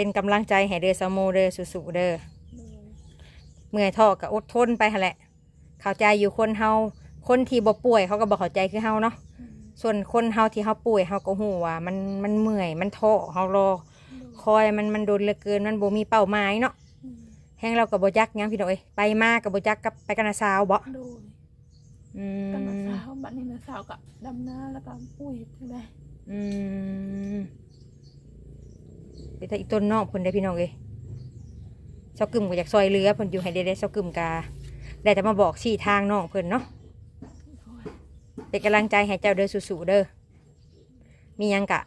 เป็นกำลังใจให้เด้อสาวโมเด้อสู้ๆเด้อเมื่อยท้อก็อดทนไปหั่นแหละ เข้าใจอยู่คนเฮาคนที่บ่ป่วยเขาก็บ่เข้าใจคือเฮาเนาะส่วนคนเฮาที่เฮาป่วยเฮาก็ฮู้ว่า มันมันเมื่อยมันท้อเฮารอคอยมันมันโดนเหลือเกินมันบ่มีเป้าหมายเนาะแฮงเราก็บ่จักหยังพี่น้องเอ้ยไปมาก็บ่จักกับไปกันนะสาวบ่โดยอืกันนะมสาวบัดนี้นะสาวก็ดำนาแล้วก็ปุ้ยจังได๋อืม ไปแต่อีกต้นนอกเพิ่นได้พี่น้องเอ้ยเซากึ่มก็อยากซอยเรือเพิ่นอยู่ให้ได้ได้เซากึ่มกาได้แต่มาบอกชี้ทางน้องเพิ่นเนาะเป็นกำลังใจให้เจ้าเด้อสู้ๆเด้อมียังกะ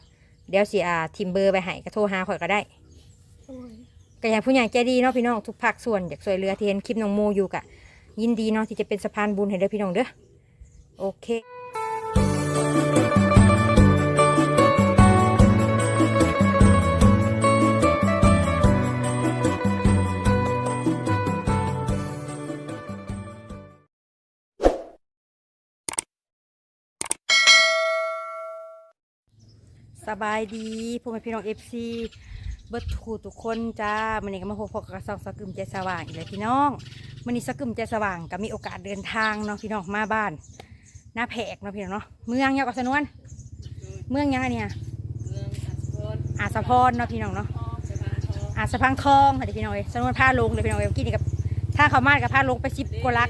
เดี๋ยวสิอาทิมเบอร์ไปให้ก็โทรหาข่อยก็ได้ก็อย่างผู้ใหญ่ใจดีเนาะพี่น้องทุกภาคส่วนอยากช่วยเหลือที่เห็นคลิปน้องโมอยู่กะ ยินดีเนาะที่จะเป็นสะพานบุญให้เด้อพี่น้องเด้อโอเค สบายดีพ่อแม่พี่น้องเอฟซีเบิร์ดทูทุกคนจ้ามันนี้ก็มาพบพบกับซองสกึมใจสว่างอีกเลยพี่น้องมันนี้สกึมใจสว่างก็มีโอกาสเดินทางเนาะพี่น้องมาบ้านหน้าแพกเนาะพี่น้องเนาะเมืองยังกับสนวน เมืองยังไงเนี่ยอาสะพรเนาะพี่น้องเนาะอาสะพังทองค่ะเดี๋ยวพี่น้องเอ้ยสนวนผ้าลงเลยพี่น้องเอ้ยเมื่อกี้นี่กับถ้าเขามาดกับผ้าลงไปสิบกว่าลัก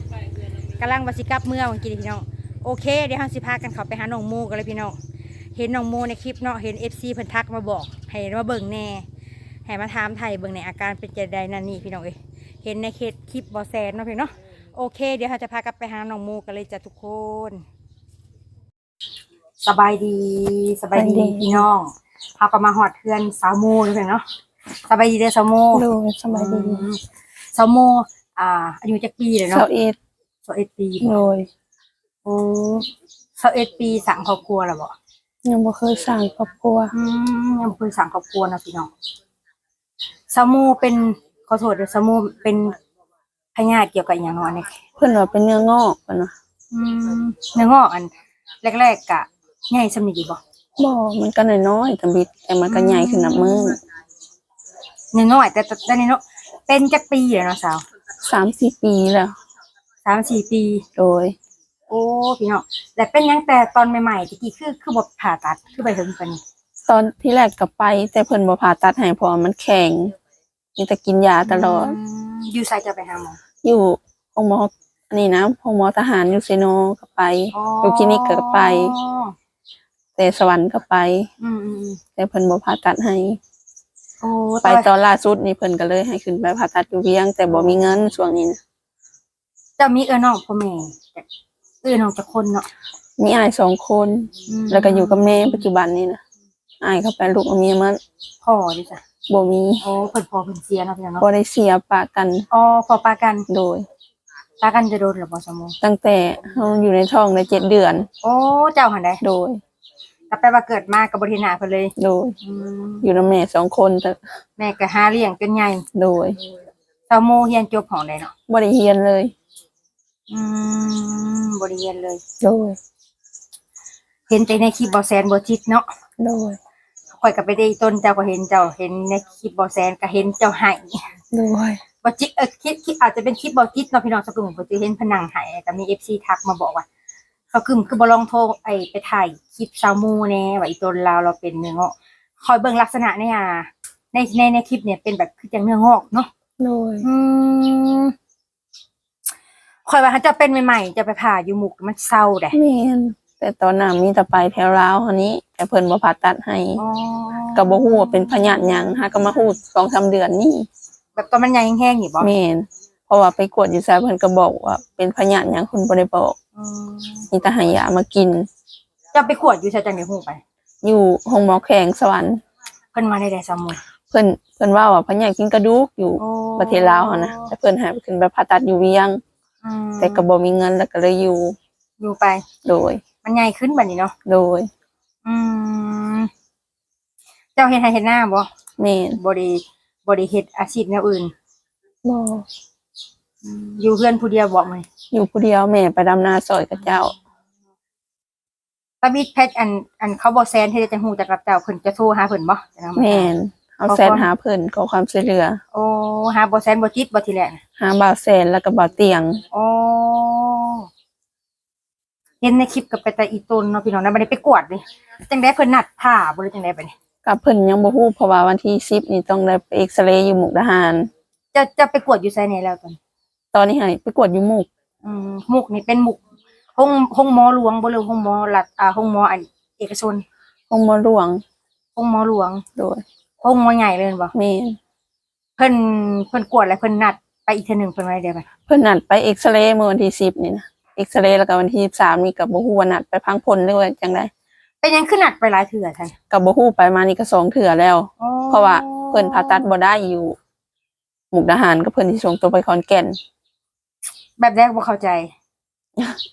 กำลังวาสิกลับเมื่อวันกี้นี่พี่น้องโอเคเดี๋ยวเราสิพากันเขาไปหาน้องโมกันเลยพี่น้อง เห็นน้องโมในคลิปเนาะเห็นเอฟซีเพิ่นทักมาบอกให้มาเบิ่งแน่ให้มาถามไทยเบิ่งในอาการเป็นจะใดนั่นนี่พี่น้องเอ้ยเห็นในเคสคลิปบอแซนเนาะพี่เนาะโอเค เดี๋ยวเราจะพากลับไปหาน้องโมกันเลยจ้ะทุกคน สบายดีสบายดีพี่น้องพาก็มาหอดเทือนสาวโมเลยพี่เนาะสบายดีเด้อสาวโมโดยสบายดีอืมสาวโม อ่าอายุจักปีเลยสาเนาะวเอ็ดสาวเอ็ดปีโดยโอ้สาวเอ็ดปีสั่งครอบครัวแล้วบ่ ยังบ่เคยสร้างครอบครัวอืมยังบ่เคยสั่งครอบครัวนะพี่น้องสามูเป็นขอโทษเด้อสามูเป็นพยาธิเกี่ยวกับอหย่างเนาะอันนี้เพิ่นว่าเป็นเนื้องอกปะนะอืมเนื้องอกอัน แรกๆกะใหญ่สำนีอยู่บ่บ่มันก็น้อยๆตำบิดแต่มันก็ใหญ่ขึ้นนับมือเนื้องอกแต่แต่แต่นี่เนาะเป็นจักปีแล้วเนาะสาว3-4ปีแล้ว สามสี่ปี โดยโอ้พี่น้องแต่เป็นหยังแต่ตอนใหม่ๆตะกี้คือคือบ่ผ่าตัดคือไปถึงปานนี้ตอนที่แรกก็ไป แต่เพิ่นบ่ผ่าตัดให้เพราะว่ามันแข็งมีแต่กินยาตลอด มอยู่ไสจะไปหาหมอ อยู่ห้องหมออันนี้นะห้องหมอทหารอยู่เซโนก็ไป อยู่คลินิกก็ไปแต่สวรรค์ก็ไป อืมอืมอืมแต่เพิ่นบ่ผ่าตัดให้ โอ้ไปแต่ว่าตอนล่าสุดนี่เพิ่นก็เลยให้ขึ้นไปผ่าตัดอยู่เวียง แต่บ่มีเงินช่วงนี้นะเจ้ามีเอ้อน้องพ่อแม่ เอ้อน้องจักคนเนาะมีอ้ายสองคนอืมแล้วก็อยู่กับแม่ปัจจุบันนี่นะอ้ายเขาไปลูกเอาเมียมันพ่อดิจ้ะบ่มีโอ้เพิ่นพ่อเพิ่นเสียเนาะพี่น้องเนาะบ่ได้เสียปะกันอ๋อพอปากันโดยปากันจะโดนหรือบ่สมองตั้งแต่เฮาอยู่ในท้องได้เจ็ดเดือน โอ้เจ้าหันได้โดยก็แปลว่าเกิดมากับบริหนาเพิ่นเลยโดยอืมอยู่กับแม่สองคนแต่แม่ก็หาเลี้ยงจนใหญ่โดยสาวโมเฮียนจบของใดเนาะบ่ได้เรียนเลย อืมบ่ได้เรียนเลย โดยเห็นแต่ในคลิปบ่แซนบ่จิตเนาะโดยข่อยก็ไปได้ต้นเจ้าก็เห็นเจ้าเห็นในคลิปบ่แซนก็เห็นเจ้าให้โดยบ่จิตเออคลิปคลิปอาจจะเป็นคลิปบ่จิตเนาะพี่น้องสักกึ่งบ่จิเห็นผนังให้ก็มี FC ทักมาบอกว่าเขากึ่มคือบ่ลองโทรไอ้ไปถ่ายคลิปสาวโมแน่ว่าอีต้นลาวเราเป็นเนื้องอกคอยเบิ่งลักษณะเนี่ยในในในคลิปเนี่ยเป็นแบบคือจังเนื้องอกเนาะโดยอืมค อยว่าเขาจะเป็นใหม่ๆจะไปผ่าอยู่หมุกมันเศร้าแดะแม่นแต่ตอนนั้นมีแต่ไปแถวลาวหันนี้ แต่เพิ่นบ่ผ่าตัดให้อ๋อก็บ่ฮู้ว่าเป็นพยาธิหยังหาก็มาฮู้2-3เดือนนี่แบบตอนมันยังแห้งๆอยู่บ่แม่นเพราะว่าไปกวดอยู่ไสเพิ่นก็บอกว่าเป็นพยาธิหยังเพิ่นบ่ได้บอกอืมมีแต่ให้ยามากิน จะไปขวดอยู่ใช่จังในหูไปอยู่ห้องหมอแขงสวรรค์เพิ่นมาในแดสมุนเพิ่นเพิ่นว่าว่าพญากินกระดูกอยู่โอ้ประเทศลาวหั่นนะแต่เพิ่นให้ไปขึ้นไปผ่าตัดอยู่เวียงอืม แต่ก็บ่มีเงินแล้วก็เลยอยู่ อยู่ไป โดย มันใหญ่ขึ้นแบบนี้เนาะโดย อืมเจ้าเฮ็ดให้เฮ็ดหน้าบ่แม่นบ่ได้บ่ได้เฮ็ดอาชีพแนวอื่นบ่อืมอยู่เพื่อนผู้เดียวบ่มื้อนี้อยู่ผู้เดียวแม่ไปดำนาซอยกับเจ้าตาบิดเพชรอันอันเขาบ่แซนเฮ็ดจังฮู้จักกับเจ้าเพิ่นจะโทรหาเพิ่นบ่จังนั้นบ่แม่น เฮเอาแซนหาเพิ่นขอความช่วยเหลือ โอ้หาบ่แซนบ่จิตบ่ทีแรกน่ะหาบ่าวแซนแล้วก็บ่าวเตียง โอ้เห็นในคลิปกับไปแต่อีตุนเนาะพี่น้องนะบ่ได้ไปกวดดิจังได๋เพิ่นนัดผ่าบ่หรือจังได๋ไปนี่กับเพิ่นยังบ่ฮู้เพราะว่าวันที่10นี่ต้องได้ไปเอ็กซเรย์อยู่มุกดาหาร จะจะไปกวดอยู่ไสนี่แล้วตอนตอนนี้ให้ไปกวดอยู่มุก อืมมุกนี่เป็นมุกห้องห้องหมอหลวงบ่หรือห้องหมอรัฐอ่าห้องหมออันเอกชนห้องหมอหลวงห้องหมอหลวงโดย ห้องหมอใหญ่เลยแม่นบ่แม่นเพิ่นเพิ่นกวดแล้วเพิ่นนัดไปอีกเทื่อหนึงเพิ่นไว้เดี๋ยวไปเพิ่นนัดไปเอ็กซเรย์เมื่อวันที่10นี่นะเอ็กซเรย์แล้วก็วันที่23นี่ก็บ่ฮู้ว่านัดไปพังพลหรือว่าจังไดเป็นหยังคือนัดไปหลายเทื่อท่านก็บ่ฮู้ไปมานี่ก็สองเทื่อแล้ว อ๋อเพราะว่าเพิ่นผ่าตัดบ่ได้อยู่มุกดาหารก็เพิ่นสิส่งตัวไปขอนแก่น แบบแรกบ่เข้าใจ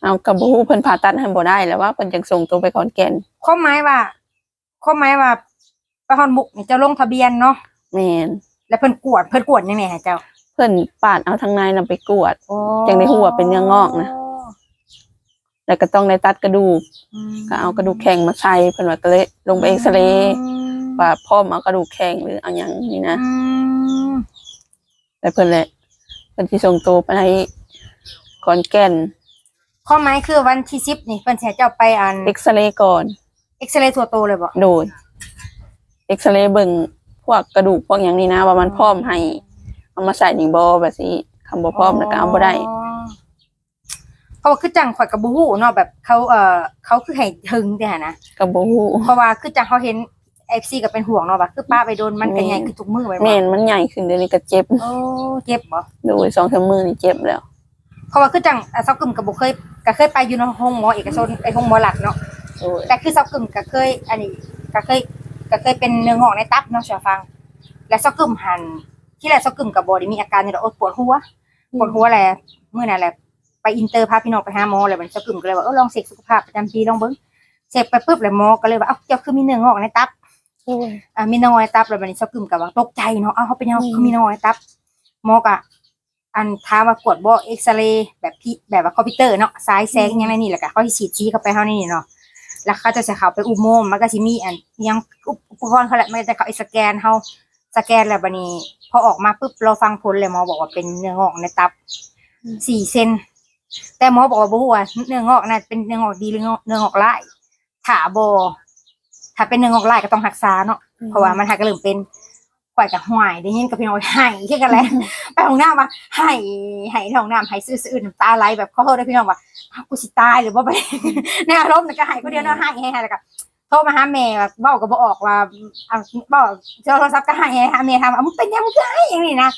เอากับบ่ฮู้เพิ่นผ่าตัดให้บ่ได้แล้วว่าเพิ่นจังส่งตัวไปขอนแก่นความหมายว่าความหมายว่า ไปฮอนมุกนี่เจ้าลงทะเบียนเนาะแม่นแล้วเพิ่นกวดเพิ่นกวดยังไงฮะเจ้าเพิ่นปาดเอาทางในนำไปกวดโอ้จังได้ฮู้ว่าเป็นเนื้องอกนะแล้วก็ต้องได้ตัดกระดูกอืมก็เอากระดูกแข็งมาใส่เพิ่นว่าก็เลยลงไปเอ็กซเรย์ว่าพร้อมเอากระดูกแข็งหรือเอาหยังนี่นะอืมแต่เพิ่นแหละเพิ่นสิส่งตัวไปให้ขอนแก่นความหมายคือวันที่10นี่เพิ่นสิให้เจ้าไปอันเอ็กซเรย์ก่อนเอ็กซเรย์ทั่วโตเลยบ่โดย เอ็กซเรย์เบิ่งพวกกระดูกพวกหยังนี่นะ ว่ามันพร้อมให้ เอามาใส่นี่บ่แบบสิคำบ่พร้อมแล้วก็เอาบ่ได้เพราะว่าคือจังข่อยกับบ่ฮู้เนาะแบบเขาเอ่อเขาคือให้ถึงแต่หั่นนะก็บ่ฮู้เพราะว่าคือจังเขาเห็น FC ก็เป็นห่วงเนาะว่าคือป้าไปโดนมันก็ใหญ่คือทุกมื้อไว้บ่แม่นมันใหญ่ขึ้นเดี๋ยวนี้ก็เจ็บโอ้เจ็บบ่โดยสองสามมือนี่เจ็บแล้วเพราะว่าคือจังอะเซากึ่มก็บ่เคยก็เคยไปอยู่ในห้องหมอเอกชนไอ้ห้องหมอหลักเนาะโดยแต่คือเซากึ่มก็เคย อันนี้ก็เคย ก็เคยเป็นเนื้องอกในตับเนาะเชื่อฟัง และเซากึ่มหัน ที่แรกเซากึ่มก็บ่ได้มีอาการนี่ดอกโอ๊ยปวดหัวปวดหัวแหละมื้อนั้นแหละไปอินเตอร์พาพี่น้องไปหาหมอเลยมันเซากึ่มก็เลยว่าเออลองเช็คสุขภาพประจำปีลองเบิ่งเช็คไปปุ๊บแล้วหมอก็เลยว่าเอ้าเจ้าคือมีเนื้องอกในตับโอ้ยอ่ามีเนื้องอกในตับแล้วบัดนี้เซากึ่มก็ว่าตกใจเนาะเอ้าเขาเป็นยังอืมเขามีเนื้องอกในตับหมอก็อันถามว่ากดบ่เอ็กซเรย์แบบพี่แบบว่าคอมพิวเตอร์เนาะสายแสงอยังไงนี่แหละก็เขาสิฉีดชี้เข้าไปเฮานี่เนาะ แล้วเขาจะใช้เขาไปอุโมงค์มันก็สิมีอันอิหยังอุปกรณ์เขาแหละมันจะเขาไอ้สแกนเขาสแกนแล้วบัดนี้พอออกมาปุ๊บเราฟังผลเลยหมอบอกว่าเป็นเนื้องอกในตับสี่เซนแต่หมอบอกว่าบ่ฮู้ว่าเนื้องอกน่ะเป็นเนื้องอกดีหรือเนื้องอกร้ายถ้าบ่ถ้าเป็นเนื้องอกร้ายก็ต้องรักษาเนาะเพราะว่ามันหากเริ่มเป็น ข่อยกับห่วยได้ยินกับพี่น้องไห้คือกันแหล้วไปห้องน้ำมาไห้ไห้ในห้องน้ำไห้ซื่อๆน้ำตาไหลแบบขอโทษด้วยพี่น้องว่าอ้าวกูสิตายหรือว่าไปในอารมณ์น่ะก็ไห้คนเดียวเนาะไห้ไห้แล้วก็โทรมาหาแม่ว่าเบ้าก็บ่ออกว่าเอาเบ้าเจอโทรศัพท์ก็ไห้ไห้หาแม่ถามว่ามึงเป็นยังมึงคือไห้อย่างนี้นะ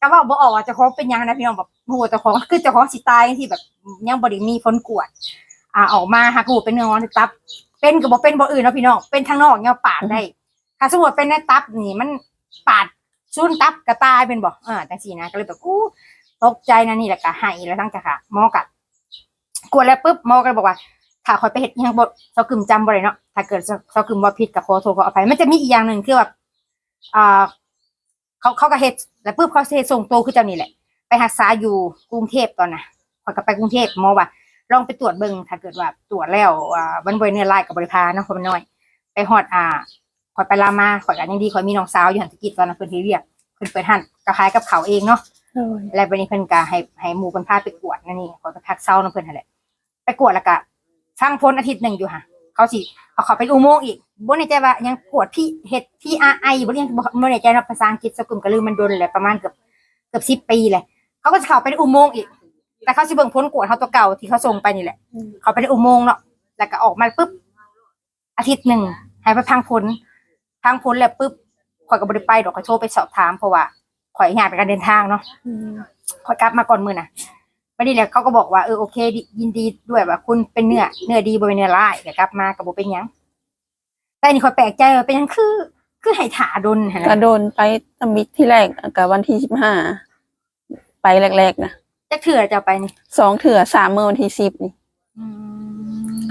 ก็เว้าบ่ออกว่าเจ้าของเป็นยังนะพี่น้องแบบโอ้โหเจ้าของคือเจ้าของสิตายที่แบบยังบ่ได้มีผลกวด อ่าออกมาหากหูเป็นเนื้องอกในตับ เป็นก็บ่เป็นบ่อื่นเนาะพี่น้องเป็นทางนอกเนี่ยปาดได้ถ้าสมมติเป็นในตับนี่มัน ปาดชุนตับกระตายเป็นบ่อ่าจังซี่นะก็เลยแบบอู้ตกใจนะนี่แหละก็ให้แล้วทั้งจะค่ะหมอกัดกวดแล้วปุ๊บหมอก็เลยบอกว่า ถ้าคอยไปเฮ็ดยังบ่เซากึมจำบ่ได้เนาะถ้าเกิดเซากึมว่าผิดก็ขอโทษขออภัยมันจะมีอีกอย่างหนึ่งคือแบบอ่าเขาเขาก็เฮ็ดแล้วปุ๊บเขาเฮ็ดส่งตัวคือเจ้านี่แหละ ไปรักษาอยู่กรุงเทพตอนน่ะคอยก็ไปกรุงเทพหมอว่าลองไปตรวจเบิ่งถ้าเกิดว่าตรวจแล้วอ่ามันบ่ได้เนื้อลายกับบริพาเนาะเพราะมันน้อย ไปฮอดอ่า ข่อยไปลามาข่อยกันยังดีข่อยมีน้องสาวอยู่หันตะกิจตอนนั้นเพิ่นเฮ็ดเรียกเพิ่นเปิดหันก็ขายกับเขาวเองเนาะโอ้ยแล้วบัดนี้เพิ่นก็ให้ให้หมู่เพิ่นพาไปกวดนั่นนี่ข่อยไปพักเซานํเพิ่นนั่นแหละไปกวดแล้วก็ฟังพ้นอาทิตย์หนึงอยู่ค่ะเขาสิเอาเขาไปอุโมงค์อีกบ่แน่ใจว่ายังกวดพี่เฮ็ดพี่อาไอบ่ยังบ่บ่แน่ใจเนาะภาษาอังกฤษสกุลก็ลืมมันโดนแหละประมาณเกือบเกือบ10ปีแหละเขาก็สิเข้าไปในอุโมงค์อีก แต่เขาสิเบิ่งพ้นกวดเขาตัวเก่าที่เขาส่งไปนี่แหละ เขาไปในอุโมงค์เนาะแล้วก็ออกมาปุ๊บอาทิตย์หนึ่งให้ไปพังพ้น พังพ้นแล้วปุ๊บข่อยก็บ่ได้ไปดอกข่อยโทรไปสอบถามเพราะว่าข่อยงานเป็นการเดินทางเนาะอืมข่อยกลับมาก่อนมื้อน่ะวันนี้แหละเขาก็บอกว่าเออโอเคดียินดีด้วยว่าคุณเป็นเนื้อเนื้อดีบ่เป็นเนื้อร้ายก็กลับมาก็บ่เป็นหยังแต่อันนี่ข่อยแปลกใจว่าเป็นหยังคือคือให้ถาดนหั่นก็น่ะโดนไปตำบิดที่แรกกับวันที่สิบห้าไปแรกๆนะจักเถื่อจะเอาไปนี่สองเถื่อสามเมื่อวันที่สิบนี่อื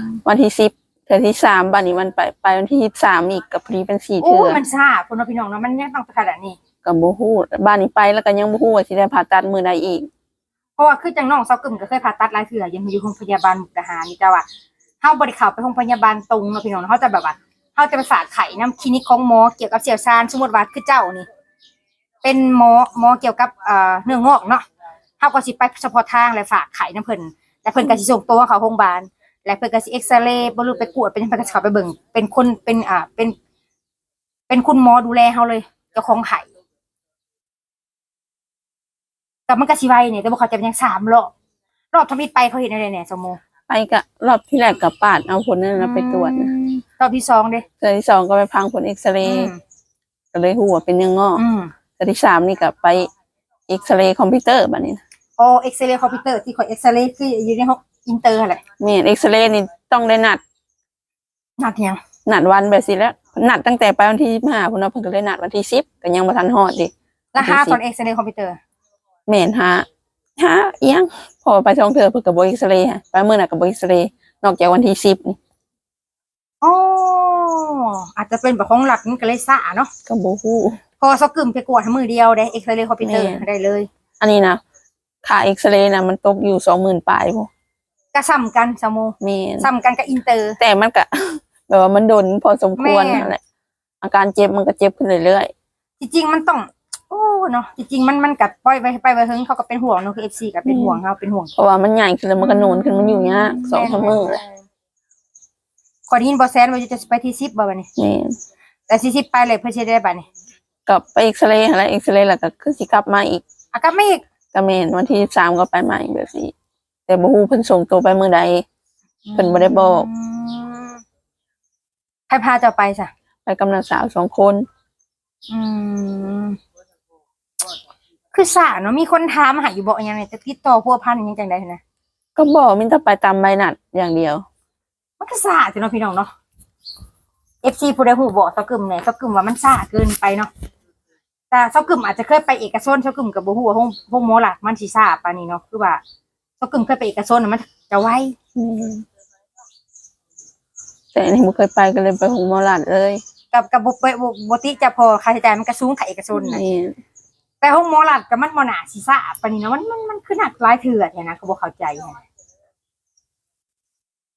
มวันที่สิบ เถื่อที่สามบันนี้มันไปไปวันที่ยี่สามอีกกับพอดีเป็นสี่โอ้เถื่อมันซ่าคนว่าพี่น้องเนาะมันยังต้องขนาดนี้ กับบูฮู้บ้านนี้ไปแล้วก็ยังบูฮู้ว่าสิได้ผ่าตัดมือใดอีก เพราะว่าคือจังน้องเซากึ่มก็เคยผ่าตัดหลายเถื่อยังอยู่โรงพยาบาลมุกดาหารนี่จ้าว่าเฮาบ่ได้เข้าไปโรงพยาบาลตรงเนาะพี่น้องเนาะเขาจะแบบว่าเขาจะไปฝากไข่น้ำคลินิกของหมอเกี่ยวกับเสี่ยวชาญสมมติว่าคือเจ้านี่ เป็นหมอหมอเกี่ยวกับเอ่อเนื้องอกเนาะเขาก็สิไปเฉพาะทางและฝากไข่น้ำเพิ่นและเพิ่นก็สิส่งตัวเขาโรงพยาบาล และเพิ่นก็สิเอ็กซเรย์บ่รู้ไปกวดเป็นเพิ่นก็สิเข้าไปเบิ่งเป็นคนเป็นอ่าเป็น เป็นคุณหมอดูแลเขาเลยเจ้าของไข่แต่มันก็สิไวเนี่ยแต่บ่เขาใจะเป็นยังสามรอบรอบทมิดไปเขาเห็นอะไรเนี่ยสมมุติไปก็รอบที่แรกกับปาดเอาผลนั่นนะไปตรวจนะรอบที่สองเด้เทือที่สองก็ไปพังผลเอ็กซเรอืย์มก็เลยหัวเป็นเนื้องอกอืม เทือที่สามนี่ก็ไปเอ็กซเรย์คอมพิวเตอร์แบบนี้นะ โอเอ็กซเรย์คอมพิวเตอร์ที่คอยเอ็กซเรย์คืออยู่ในห้อง อินเตอร์อะไรแม่นเอ็กซเรย์นี่ต้องได้นัด นัดยังนัดวันแบบสิแล้วนัดตั้งแต่ไปวันที่ยี่ห้าพุ่นเนาะเพิ่นก็เลยนัดวันที่สิบก็ยังบ่ทันฮอดดิราคาตอนเอ็กซเรย์คอมพิวเตอร์แม่นหาหาเอียงพอไปช่องเธอเพิ่นก็บ่เอ็กซเรย์ฮะไปมื้อน่ะก็บ่เอ็กซเรย์นอกจากวันที่สิบนี่อ๋ออาจจะเป็นแบบของหลักนี่ก็เลยซ่าเนาะก็บ่ฮู้พอสกึมไปกวดทั้งมือเดียวได้เอ็กซเรย์คอมพิวเตอร์แม่ได้เลย อันนี้นะค่าเอ็กซเรย์นะมันตกอยู่สองหมื่นปลายพวก ก็ซ้ำกันสมมุแม่นซ้ำกันกับอินเตอร์ แต่มันก็ แบบว่ามันโดนพอสมควรแม่ นั่นแหละอาการเจ็บมันก็เจ็บขึ้นเรื่อยจริงๆมันต้องโอ้เนาะจริงๆมันมันกับปล่อยไปไปไปเฮิงเขาก็เป็นห่วงเนาะคือเอฟซีก็เป็นห่วงเขาเป็นห่วง ๆเพราะว่ามันใหญ่ขึ้นแล้วมันก็โนนขึ้นมันอยู่ยากสองชั่วโมงเลยขอได้ยินบอแซนว่าจะไปที่ซิปบ่บัดนี้ แม่นแต่ที่ซิปไปเลยเพื่อจะได้บัดนี้กลับไปเอ็กซเรย์แล้วเอ็กซเรย์แล้วก็คือสิกลับมาอีก อากาไม่อีกก็แม่นวันที่สามก็ไปใหม่แบบนี้ แต่บ่ฮู้เพิ่นส่งตัวไปมื้อใดเพิ่นบ่ได้บอกมใครพาเจ้าไปจ้ะไปกำลังสาวสองคนอืมคือสาเนาะมีคนถามหาอยู่บอกยังไงจะติดต่อพัวพันยังจังไดนะก็บอกมินจะไปตามใบนัดอย่างเดียว มันก็สาจ้ะเนาะพี่น้องเนาะ FC ผู้ใดหูบอกสกึมเนี่ยสกึมว่ามันสาเกินไปเนาะแต่สกึมอาจจะเคยไปเอกชนสกึมกับบ่ฮู้ว่าห้องห้องหมอหลักมันสิสาปานนี้เนาะคือว่า สกึมเคยไปเอกชนน่ะมันจะไวแต่อันนี้บ่เคยไปก็เลยไปหงหมอลาดเลยกับกับบ่บ่บ่บ่ติจะพอค่าใช้จ่ายมันก็สูงถ้าเอกชนน่ะนี่แต่ห้องหมอหลักกับมันบ่น่าสิสาปานนี้เนาะมันมันมันคือหนักหลายเถื่อเนี่ยนะก็บ่เข้าใจนะ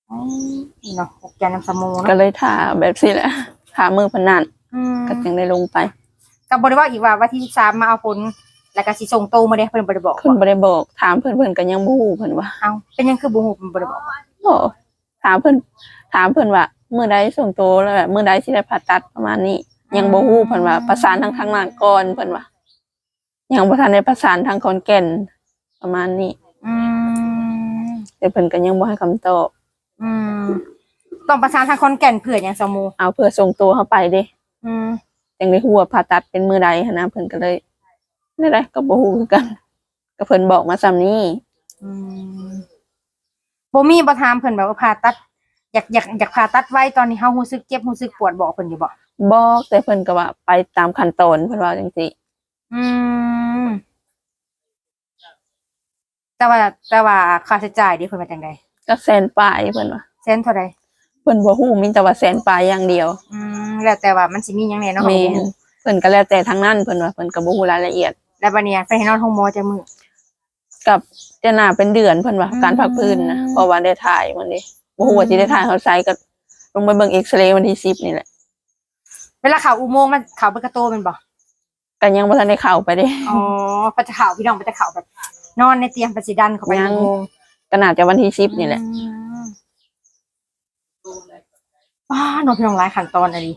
อืมเนาะอกแกนำสมูก็เนาะเลยถ่าแบบสิแหละถ่ามือพนันอืมก็จึงได้ลงไปก็บ่ได้ว่าอีกว่าวันที่13มาเอาผล แล้วก็สิส่งโตมาเด้เพิ่นบ่ได้บอกเพิ่นบ่ได้บอก ถามเพิ่นเพิ่นก็ยังบ่ฮู้เพิ่นว่าเอ้าเป็นหยังคือบ่ฮู้เพิ่นบ่ได้บอกบ่ถามเพิ่นถามเพิ่นว่ามื้อใดส่งโตวแล้วแบบมื้อใดสิได้ผ่าตัดประมาณนี้ ยังบ่ฮู้เพิ่นว่าประสานทางทางนั้นก่อนเพิ่นว่ายังบ่ทันได้ประสานทางขอนแก่นประมาณนี้ อืมแต่เพิ่นก็ยังบ่ให้คำตอบอืมต้องประสานทางคนแก่นเผื่อหยังสมูเอาเพื่อส่งตัวเข้าไปเด้อืมจังได้ฮู้ว่าผ่าตัดเป็นมื้อใดหันนะเพิ่นก็เลย ได้ได้ก็บ่ฮู้คือกันก็เพิ่นบอกมาซ้ำนี้อืมบ่มีบ่ถามเพิ่นแบบว่าผ่าตัด อยากอยากอยากผ่าตัดไว้ตอนนี้เฮารู้สึกเจ็บรู้สึกปวดบอกเพิ่นอยู่บ่บอกแต่เพิ่นก็ว่าไปตามขั้นตอนเพิ่นว่าจังซี่อืม แต่ว่า แต่ว่าค่าใช้จ่ายดิเพิ่นว่าจังไดก็แสนปลายเพิ่นว่าแสนเท่าใดเพิ่นบ่ฮู้มีแต่ว่าแสนปลายอย่างเดียว อืมแล้วแต่ว่ามันสิมีหยังแหน่เนาะแม่นเพิ่นก็แล้วแต่ทางนั้นเพิ่นว่าเพิ่นก็บ่ฮู้รายละเอียด แล้วบัดเนี้ยไปให้นอนห้องหมอจังมื้อกับจะน่าเป็นเดือนเพิ่นว่าอืม การพักพื้นนะเพราะว่าได้ถ่ายมันดิบ่ฮู้ว่าสิได้ถ่ายเฮาไซก็ลงไปเบิ่งเอ็กซเรย์วันที่10นี่แหละเวลาเข้าอุโมงค์มันเข้าไปกระโตแม่นบ่ก็ยังบ่ทันได้เข้าไปเด้ อ๋อพระจะเข้าพี่น้องพระจะเข้าแบบ นอนในเตียงประสิดันเข้าไปยัในงอุโมงค์ก็น่าจะวันที่10นี่แหละ อืมว้าน้องพี่น้องหลายขั้นตอนอะดิ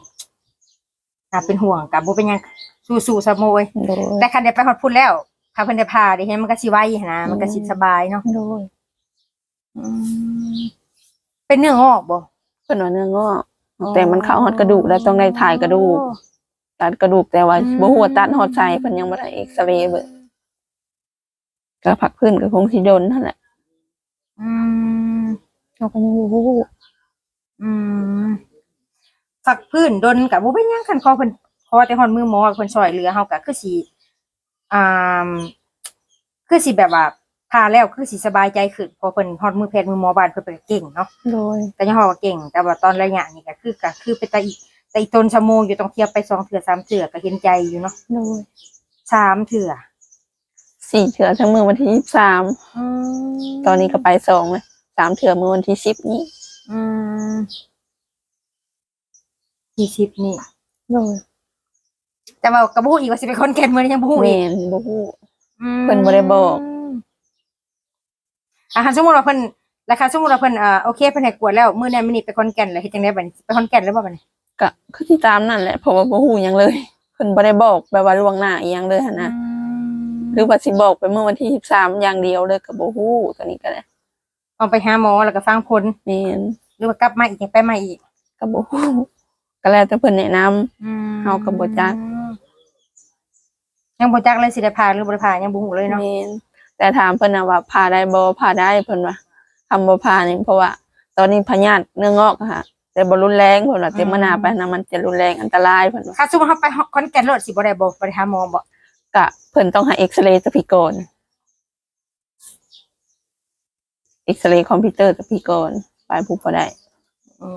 น่าเป็นห่วงกับบ่เป็นหยัง สู้ๆซะโมยโดยแต่คันได้ไปฮอดพุ่นแล้วถ้าเพิ่นได้พาได้เห็นมันก็สิไวนะมันก็สิสบายเนาะโดยอืมเป็นเนื้องอกบ่เพิ่นว่าเนื้องอกแต่มันเข้าฮอดกระดูกแล้วต้องได้ถ่ายกระดูกตัดกระดูกแต่ว่าอืมบ่ฮู้ว่าตัดฮอดใจเพิ่นยังบ่ได้เอ็กซเรย์เบิ่งก็พักพื้นก็คงสิโดนนั่นแหละอืมเขาก็ยังบ่ฮู้อืมฝักพื้นดนกับบ่เป็นหยังคันขอเพิ่น ขอแต่ฮอดมือหมอเพิ่นช่วยเหลือเฮาก็คือสิอ่าคือสิแบบว่าพาแล้วคือสิสบายใจขึ้นเพอเพิ่นฮอดมือแพทย์มือหมอบ้านเพิ่นเป็นเก่งเนาะโดยแต่ยังฮอดว่าเก่ง แต่ว่าตอนระยะนี้ก็คือก็คือเป็นตาอีแต่อีตนชะโมงอยู่ต้องเทียบไปสองเถื่อสามเถื่อก็เห็นใจอยู่เนาะโดยสามเถื่อสี่เถื่อทั้งมือวันที่23อืมตอนนี้ก็ไปสองเลยสามเถื่อมือวันที่10นี้อืมยี่สิบนี่โดย แต่ว่ากระบู้อีกว่าสิเป็นคนแก่นเมืองยังบู้แม่อีกนบ่ฮู้อืมเพิ่นบ่ได้บอกอะคันสมมุติว่าเพิ่นแล้วคันสมมุติว่าเพิ่นเอ่อโอเคเพิ่นให้กวดแล้วมื้อนั้นมื้อนี้ไปคอนแก่นแล้วเฮ็ดจังได๋บัดนี้ไปคอนแก่นแล้วบ่บัดนี้ก็คือที่ตามนั่นแหละเพราะว่าบ่ฮู้หยังเลยเพิ่นบ่ได้บอกแบบว่าล่วงหน้าอีหยังเลยหั่นนะหรือว่าสิบอกไปเมื่อวันที่13อย่างเดียวเลยก็บ่ฮู้ตัวนี้ก็ได้เอาไปหาหมอแล้วก็ฟังผลแม่นหรือว่ากลับมาอีกยังไปใหม่อีกก็บ่ฮู้ก็แล้วแต่เพิ่นแนะนำ เฮาก็บ่จัก ยังบ่จักเลยสิได้ผ่าหรือบ่ได้ผ่ายังบ่ฮู้เลยเนาะ แม่นแต่ถามเพิ่นน่ะว่าผ่าได้บ่ผ่าได้เพิ่นว่าคำบ่ผ่านี่เพราะว่า ตอนนี้พยาธิเนื้องอกอะค่ะ แต่บ่รุนแรงเพิ่นว่าแต่มื้อหน้าไปนะมันจะรุนแรงอันตรายเพิ่นว่าถ้าสมมุติเฮาไปคอนแก่นโลดสิบ่ได้บ่บ่ได้หาหมอบ่ก็เพิ่นต้องให้เอ็กซเรย์กับพี่ก่อนเอ็กซเรย์คอมพิวเตอร์กับพี่ก่อนไปผู้บ่ได้อื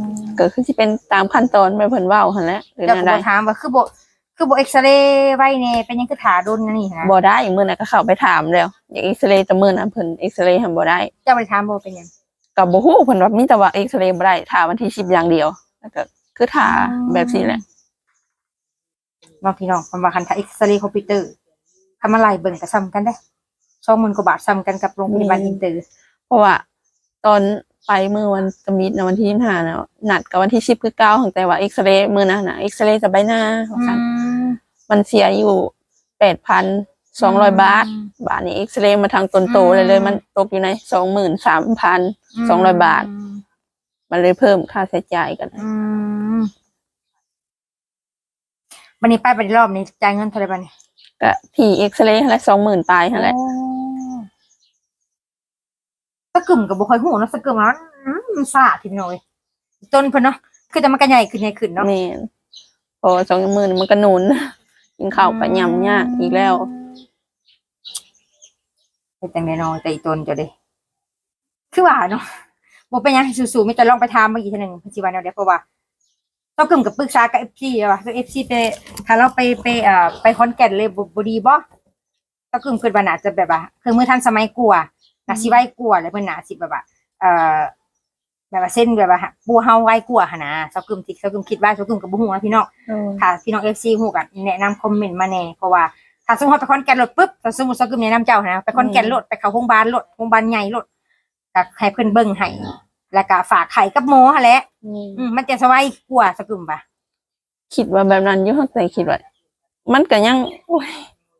มก็คือสิเป็นตามขั้นตอนไปเพิ่นเว้าหั่นแหละหรือเจ้าแนก็วใดบ่ถามว่าคือบ่ คือบ่เอ็กซเรย์ไว้แน่เป็นหยังคือถาดนนั่นนี่นะบ่ได้มื้อนั้นก็เข้าไปถามแล้ว อยากเอ็กซเรย์แต่มื้อนั้นเพิ่นเอ็กซเรย์หั่นบ่ได้เจ้าบ่ได้ถามบ่เป็นหยัง ก็บ่ฮู้เพิ่นว่ามีแต่ว่าเอ็กซเรย์บ่ได้ถาวันที่10อย่างเดียวแล้วก็คือถาแบบนี้แหละน้องพี่น้องมันว่าคันถ้าเอ็กซเรย์คอมพิวเตอร์ทำอะไรเบิ่งก็ซ้ำกันได้20,000กว่าบาทซ้ำกันกับโรงพยาบาลอินเตอร์เพราะว่า ตอน ไปเมื่อวันสมิทนะวันที่25นะนัดกับวันที่10คือเก้าของแต่ว่าเอ็กซเรย์มื้อนั้นน่ะเอ็กซเรย์จะใบหน้าว่าซั่นมันเสียอยู่8,200บาท บาทนี้เอ็กซเรย์มาทางต้นโตเลยเลย มันตกอยู่ใน23,200บาท มันเลยเพิ่มค่าใช้จ่ายกันอืมวันนี้ไปไปรอบนี้จ่ายเงินเท่าไหร่บ้านี่ก็ที่เอ็กซเรย์ละ20,000ปลายหั่นแห ละสกึ่มกับบุคอยหูเนาะสกึ่มมันอืมมันสาดทีน้อยต้นเพิ่นเนาะคือแต่มันก็ใหญ่ขึ้นใหญ่ขึ้นเนาะแม่นพอ20,000มันก็หนุนกินข้าวก็ยำยากอีกแล้วเป็นจังได๋เนาะแต่อีต้นจะได้คือว่าเนาะบ่เป็นหยังให้สู้ๆมีแต่ลองไปถามเมื่อกี้เท่านึงปัจจุบันเนาะเดี๋ยวเพราะว่าต้องกึ่มกับปรึกษากับ FC อะว่า FC ไปถ้าเราไปไปเอ่อไปคอนแก่นเลยบ่บ่ดีบ่ต้องกึ่มคิดว่าน่าจะแบบว่าเครื่องมือทันสมัยกว่า น่าสิไวกว่าแล้วเพิ่นน่าสิแบบว่าเอ่อแบบว่าเส้นแบบว่าปูเฮาไวกว่าหั่นนะเซากึมทิกเซากึมคิดว่าเซากึมก็บ่ฮู้นะพี่น้องถ้าพี่น้อง FC ฮู้กันแนะนำคอมเมนต์มาแหน่เพราะว่าถ้าสมมุติว่าไปคอนแก่นรถปุ๊บถ้าสมมุติเซากึมแนะนำเจ้านะไปคอนแก่นรถไปเข้าโรงพยาบาลรถโรงพยาบาลใหญ่รถก็ให้เพิ่นเบิ่งให้แล้วก็ฝากไข่กับหมอหั่นแหละอืมมันจะสบายกว่าเซากึมป่ะคิดว่าแบบนั้นอยู่ข้างในคิดว่ามันก็ยังโอ้ย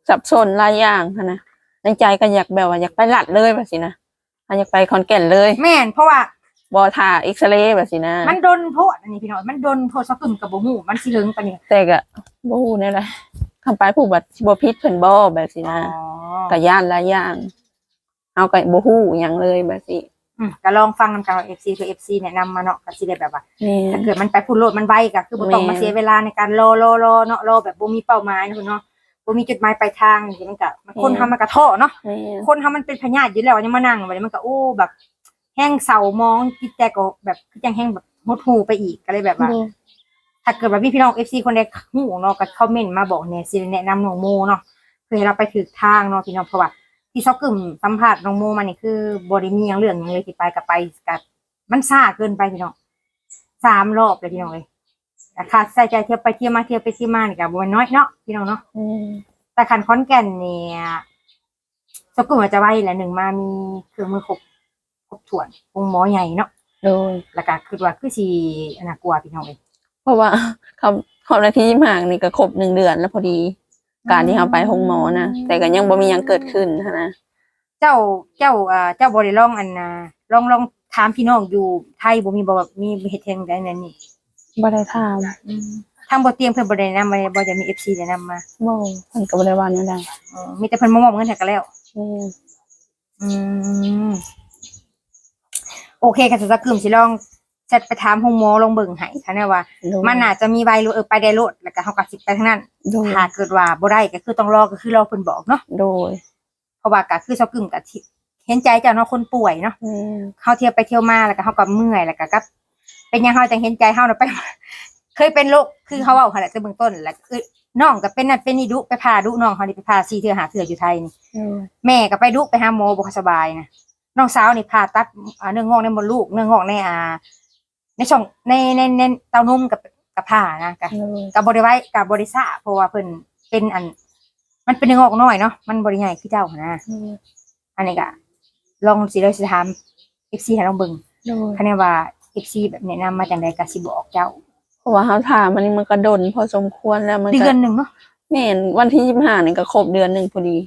สับสนหลายอย่างหั้นนะ ในใจก็อยากแบบว่าอยากไปหลัดเลยแบบสินะอยากไปคอนแก่นเลยแม่นเพราะว่าบอทาเอ็กซเรย์แบบสินะ มันโดนโพดอันนี้พี่น้องมันโดนโพดเซากึมก็บ่ฮู้มันสิถึงปานนี้แต่ก็บ่ฮู้แนี่แหละคำไปผู้บัดสิบ่พิษเพิ่นบ่แบบสิอ๋นะอก็ย่านหลายอย่างเอาก็บ่ฮู้หยังเลยแบบสิอืมก็ลองฟังนำกันว่า FC คือ FC แนะนำมาเนาะก็สิได้แบบว่านี่ถ้าเกิดมันไปพูดโลดมันไวก็คือบ่ต้องแม่มาเสียเวลาในการรอรอรอเนาะรอแบบบ่มีเป้าหมายนะคุณเนาะ บ่มีจุดหมายปลายทางอย่างนี้มันก็มันคนทำมันก็ท้อเนาะนี่คนทำมันเป็นพยาธิอยู่แล้วยังมานั่งแบบนี้มันก็โอ้แบบ แห้งเศร้ามองจิตใจก็แบบคือจังแห้งแบบหดหูไปอีกก็เลยแบบว่า ถ้าเกิดว่าพี่พี่น้อง FC คนใดหูเนาะก็คอมเมนต์มาบอกเนี่ยสิแนะนำน้องโมเนาะเพื่อให้เราไปถึกทางเนาะพี่น้องเพราะว่าที่ซอกกึ่มสัมภาษณ์น้องโมมานี่คือบ่ได้มีหยังเรื่องหยังเลยที่ไปกับไปกับมันซ่าเกินไปพี่น้องสามรอบเลยพี่น้องเลย ราคาใส่ใจเที่ยวไปเที่ยวมาเที่ยวไปเที่ยวมานี่ก็บ่แม่นน้อยเนาะพี่น้องเนาะอืมแต่คันคอนแก่นเนี่ยสกุลมันจะไว้แหละหนึ่งมามีเครื่องมือครบครบถ้วนวงหมอใหญ่เนาะโดยแล้วก็คือว่าคือสิอันน่ากลัวพี่น้องเอ้ยเพราะว่าเขาเขานาทีห่างนี่ก็ครบหนึ่งเดือนแล้วพอดี การที่เขาไปห้องหมอนะแต่ก็ยังบ่มีหยังเกิดขึ้นหั้นนะเจ้าเจ้าเอ่อเจ้าบ่ได้ลองอันน่ะลองลองถามพี่น้องอยู่ไทยบ่มีบ่แบบมีเฮ็ดแทงได้นั่นนี่ บ่ได้ถามทางบ่เตรียมเพิ่นบ่ได้แนะนำมาบ่จะมี FC แนะนำมาบ่เพิ่นก็บ่ได้ว่าแนวใดเออมีแต่เพิ่นมามอบเงินให้ก็แล้วแม่นอืมโอเคค่ะจะกึมสิลองเซตไปถามห้องหมอลองเบิ่งให้ค่ะแน่ว่า โดย มันอาจจะมีใบรู้เออไปได้โลดแล้วก็เฮาก็สิไปทางนั้นโดยถ้าเกิดว่าบ่ได้ก็คือต้องรอก็คือรอเพิ่นบอกเนาะโดยเพราะว่าก็คือเซากึ่มก็ที่เห็นใจเจ้าเนาะคนป่วยเนาะ แม่นเฮาเที่ยวไปเที่ยวมาแล้วก็เฮาก็เมื่อยแล้วก็กับ เป็นหยังเฮาจังเห็นใจเฮาเนาะไป เคยเป็นโรคคือเขาเว้าหั่นแหละแต่เบื้องต้นแล้วคือน้องก็เป็นนั่นเป็นนี่ดุไปพาดุน้องเขานี่ไปพา4เทื่อหาเทื่ออยู่ไทยนี่โดยแม่ก็ไปดุไปหาหมอบ่ค่อยสบายนะน้องสาวนี่ผ่าตัดอ่าเนื้องอกในมดลูกเนื้องอกในอ่า ในช่องในในในเต้านมกับกับผ้านะกะโดยกับบริไว้กับบริษัทเพราะว่าเพิ่นเป็นอัน มันเป็นเนื้องอกน้อยเนาะมันบริใหญ่คือเจ้าหั้นนะอันนี้ก็ลองสิเลยสิถามเอฟซีให้ลองเบิ่งโดยคะแนนว่า เอฟซีแบบแนะนำมาจังใดก็สิบอกเจ้าเพราะว่าเขาถามมันนี่มันก็ดนพอสมควรแล้วมันเดืก็อนหนึ่งเนาะแม่นวันที่ยี่ห้านี่ก็ครบเดือนหนึ่งพอดี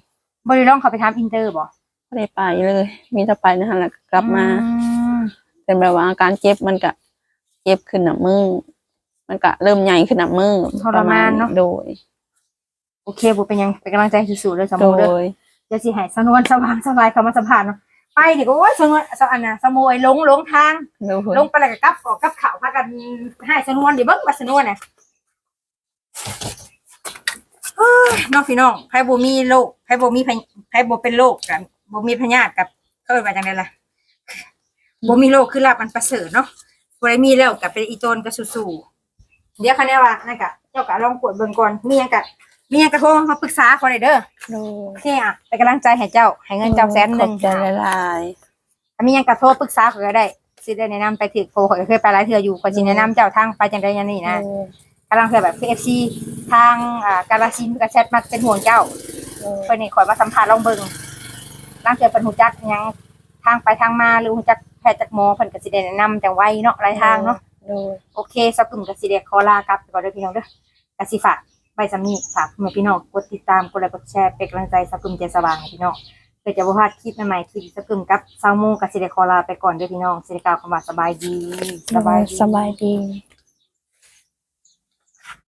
บริลองเขาไปทำอินเตอร์บ่ก็ได้ไปเลย มีแต่ไปนะฮะแล้วก็กลับมา อืมเป็นแบบว่าอาการเจ็บมันก็เจ็บขึ้นหนับมือมันก็เริ่มใหญ่ขึ้นหนับมือทรมานเนาะโดย โอเคบุเป็นยังเป็นกำลังใจสู้ๆเลยสมโดมุติเด้อย เดี๋ยวสิให้สนวนสว่างสบายเขามาสัมภาษณ์เนาะ ไปดิโอ้ยสนวนสอันน่ะสมวยลงลงทาง โดยลงไปแล้วก็กลับออกกลับเขาพากันให้สนวนเดี๋ยวเบิ่งว่าสนวนน่ะเอ้ยน้องพี่น้องไผบ่มีโรคไผบ่มีพยไผบ่เป็นโรคกันบ่มีพยาธิกับเขาเอิ้นว่าจังไดล่ะบ่มีโรคคือลาบมันประเสริฐเนาะบ่ได้มีแล้วก็เป็นอีโตนก็สู้ๆเดี๋ยวคันแน่ว่านั่นก็เจ้าก็ลองกดเบิ่งก่อนมีหยังก็ มีหยังก็โทรมาปรึกษาเขาได้เด้อโดยโอเคอะเป็นกำลังใจให้เจ้าให้เงินเจ้าแสนหนึ่งขอบใจหลายถ้ามีหยังกระโทษปรึกษาเขาก็ได้สิได้แนะนำไปถึงโพเขาก็เคยไปหลายเทื่ออยู่เขาสิแนะนำเจ้าทางไปจังไดอย่างนี้ๆนะ โดยกำลังเทื่อแบบ KFC ทางอ่ากาลสินธุ์ก็แชทมาเป็นห่วงเจ้าโดย เพิ่นนี่ขอยมาสัมภาษณ์ลองเบิ่งลางเทื่อเพิ่นฮู้จักหยังทางไปทางมาหรือฮู้จักแพทย์จักหมอเพิ่นก็สิได้แนะนำจังไวเนาะหลายทางเนาะโดยโอเคสักกลุ่มก็สิได้ขอลากลับไปก่อนเด้อพี่น้องเด้อกสิฝาก ใบสำนีฝากพ่อแม่พี่น้องกดติดตามกดไลค์กดแชร์เป็นกำลังใจสักกลุ่มใจสว่างให้พี่น้องเพื่อจะบ่พลาดคลิปใหม่ๆคลิปสักึมกับซาวมูกับสิเดคอลาไปก่อนด้วยพี่น้องสิเดกาวคำว่าสบายดีสบายดี